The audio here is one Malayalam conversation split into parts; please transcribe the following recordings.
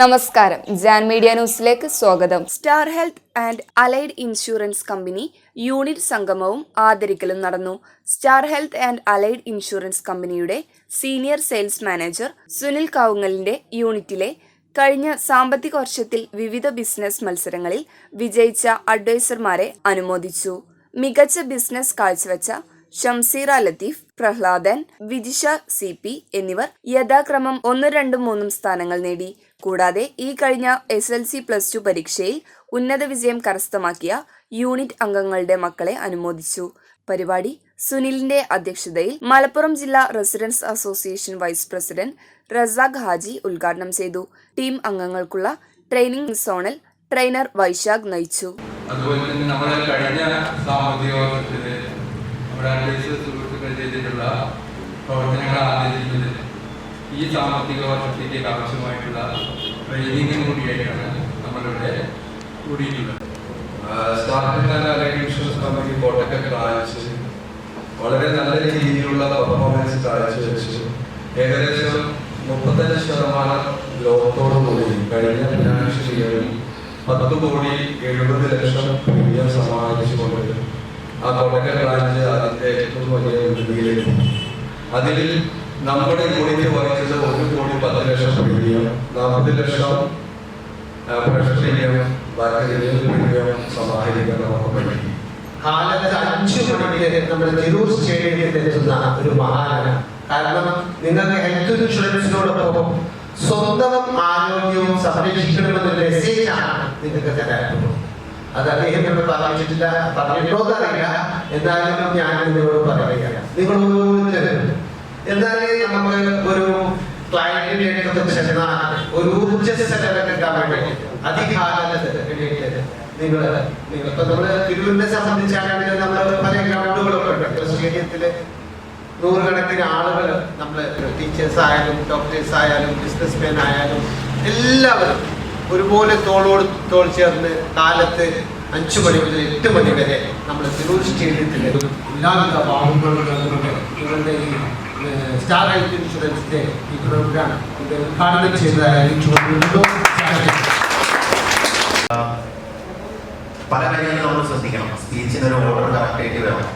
നമസ്കാരം. ജാൻ മീഡിയ ന്യൂസിലേക്ക് സ്വാഗതം. Star health and allied insurance company unit സംഗമവും ആദരിക്കലും നടന്നു. Star health and allied insurance കമ്പനിയുടെ സീനിയർ സെയിൽസ് മാനേജർ സുനിൽ കാവുങ്ങലിന്റെ യൂണിറ്റിലെ കഴിഞ്ഞ സാമ്പത്തിക വർഷത്തിൽ വിവിധ ബിസിനസ് മത്സരങ്ങളിൽ വിജയിച്ച അഡ്വൈസർമാരെ അനുമോദിച്ചു. മികച്ച ബിസിനസ് കാഴ്ചവെച്ച ഷംസീറ ലത്തീഫ് പ്രഹ്ലാദൻ വിജിഷ സി പി എന്നിവർ യഥാക്രമം ഒന്ന് രണ്ടും മൂന്നും സ്ഥാനങ്ങൾ നേടി. കൂടാതെ ഈ കഴിഞ്ഞ S L C plus two പരീക്ഷയിൽ ഉന്നത വിജയം കരസ്ഥമാക്കിയ യൂണിറ്റ് അംഗങ്ങളുടെ മക്കളെ അനുമോദിച്ചു. പരിപാടി സുനിലിന്റെ അധ്യക്ഷതയിൽ മലപ്പുറം ജില്ലാ residence association vice president Razak Haji ഉദ്ഘാടനം ചെയ്തു. ടീം അംഗങ്ങൾക്കുള്ള ട്രെയിനിംഗ് സോണൽ ട്രെയിനർ വൈശാഖ് നയിച്ചു. അതുപോലെ തന്നെ നമ്മുടെ കഴിഞ്ഞ സാമ്പത്തിക വർഷത്തിൽ നമ്മുടെ സുഹൃത്തുക്കൾ ചെയ്തിട്ടുള്ള പ്രവർത്തനങ്ങൾ ആദരിക്കുന്നത് ഈ സാമ്പത്തിക വർഷത്തേക്ക് ആവശ്യമായിട്ടുള്ള ട്രെയിനിങ്ങിന് കൂടിയായിട്ടാണ് നമ്മളിവിടെ കൂടിയിട്ടുള്ളത്. സ്റ്റാർട്ടിംഗ് അല്ലെങ്കിൽ കോട്ടക്കൽ ബ്രാഞ്ച് വളരെ നല്ല രീതിയിലുള്ള പെർഫോമൻസ് കാഴ്ച വെച്ച് ഏകദേശം മുപ്പത്തഞ്ച് ശതമാനം ഗ്രോത്തോടു കൂടി കഴിഞ്ഞ ഫിനാൻഷ്യൽ ഇയറിൽ പത്ത് കോടി എഴുപത് ലക്ഷം പ്രീമിയം സമാഹരിച്ചുകൊണ്ട് ആ കോട്ടക്കൽ ബ്രാഞ്ച് അതിന്റെ ഏറ്റവും വലിയ വൃദ്ധിയിലെത്തി അതിൽ നമ്മുടെ യൂണിറ്റ് വഹിച്ചത് ഒരു കോടി പത്ത് ലക്ഷം പ്രീമിയം നാൽപ്പത് ലക്ഷം പ്രീമിയം ബാക്കി പ്രീമിയം സമാഹരിക്കാൻ നമുക്ക് പറ്റി. അഞ്ചു മണിക്ക് നമ്മുടെ തിരൂർ സ്റ്റേഡിയത്തിൽ എത്തുന്ന ഒരു മഹാനാണ് കാരണം നിങ്ങൾക്ക് ഹെൽത്ത് ഇൻഷുറൻസിനോടൊപ്പം സ്വന്തം ആരോഗ്യവും സംരക്ഷിക്കണമെന്ന മെസ്സേജാണ് നിങ്ങൾക്ക് തരാറുള്ളത് അത് അദ്ദേഹം ഇവിടെ പറഞ്ഞിട്ടില്ല. പറഞ്ഞിട്ടോ അറിയില്ല എന്തായാലും ഞാൻ നിങ്ങളോട് പറയുകയാണ്. നിങ്ങൾ ഓരോരുത്തരും നമ്മൾ ഒരു ക്ലയന്റിന്റെ അടുത്ത് ചെന്നാൽ ഒരു ഊർജസ്വലത കിട്ടാൻ വേണ്ടി അതികാലത്ത് നിങ്ങൾ നിങ്ങൾ നമ്മൾ തിരുവനന്തപുരത്തെ സംബന്ധിച്ചാണെങ്കിൽ നമ്മൾ പല ഗ്രൗണ്ടുകളൊക്കെ ഉണ്ട്. സ്റ്റേഡിയത്തിൽ നൂറുകണക്കിന് ആളുകൾ നമ്മൾ ടീച്ചേഴ്സ് ആയാലും ഡോക്ടേഴ്സ് ആയാലും ബിസിനസ്മാൻ ആയാലും എല്ലാവരും ഒരുപോലെ തോളോട് തോൾ ചേർന്ന് കാലത്ത് അഞ്ചു മണി മുതൽ എട്ട് മണി വരെ നമ്മൾ തിരൂർ സ്റ്റേഡിയത്തിൽ എല്ലാവിധ ഭാഗങ്ങളും സ്റ്റാർ ഹെൽത്ത് ഇൻഷുറൻസിന്റെ ഈ പ്രോഗ്രാം ഉദ്ഘാടനം ചെയ്തതായി പല കാര്യങ്ങളും നമ്മൾ ശ്രദ്ധിക്കണം. സ്പീച്ചിന് ഒരു ഓർഡർ കറക്റ്റ് ആയിട്ട് വേണം.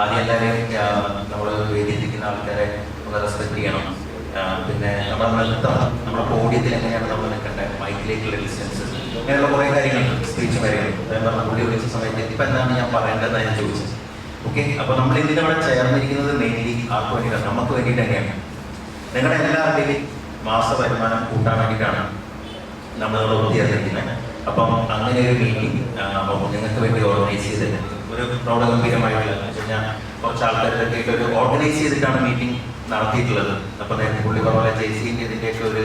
ആദ്യം എല്ലാവരെയും നമ്മൾ വേദിയിലിരിക്കുന്ന ആൾക്കാരെ ഒന്ന് റെസ്പെക്ട് ചെയ്യണം. പിന്നെ നമ്മുടെ നൃത്തം നമ്മുടെ പോഡിയത്തിൽ എങ്ങനെയാണ് നമ്മൾ നിൽക്കേണ്ടത് മൈക്കിലേക്കുള്ള ഡിസ്റ്റൻസ് അങ്ങനെയുള്ള കുറേ കാര്യങ്ങളുണ്ട് സ്പീച്ച് കാര്യങ്ങൾ പറഞ്ഞ പുള്ളി വിളിച്ച സമയത്ത് ഇപ്പം എന്താണ് ഞാൻ പറയേണ്ടതെന്ന് ഞാൻ ചോദിച്ചത്. ഓക്കെ അപ്പോൾ നമ്മൾ ഇതിനവിടെ ചേർന്നിരിക്കുന്നത് മെയിൻലി ആർക്ക് വേണ്ടിയിട്ടാണ്? നമുക്ക് വേണ്ടിയിട്ട് തന്നെയാണ്. നിങ്ങളുടെ എല്ലാവരുടെയും മാസ വരുമാനം കൂട്ടാൻ വേണ്ടിയിട്ടാണ് നമ്മൾ ഒത്തുചേർന്നിരിക്കുന്നത് അപ്പം അങ്ങനെ ഒരു മീറ്റിംഗ് നിങ്ങൾക്ക് വേണ്ടി ഓർഗനൈസ് ചെയ്തത് ഒരു പ്രൗഢഗംഭീരമായിട്ടുള്ള കഴിഞ്ഞാൽ കുറച്ച് ആൾക്കാരൊക്കെ ഒരു ഓർഗനൈസ് ചെയ്തിട്ടാണ് മീറ്റിംഗ് നടത്തിയിട്ടുള്ളത്. അപ്പം നേരത്തെ പുള്ളി പറഞ്ഞ ജെ സിന്റെ ഇതിന്റെയൊക്കെ ഒരു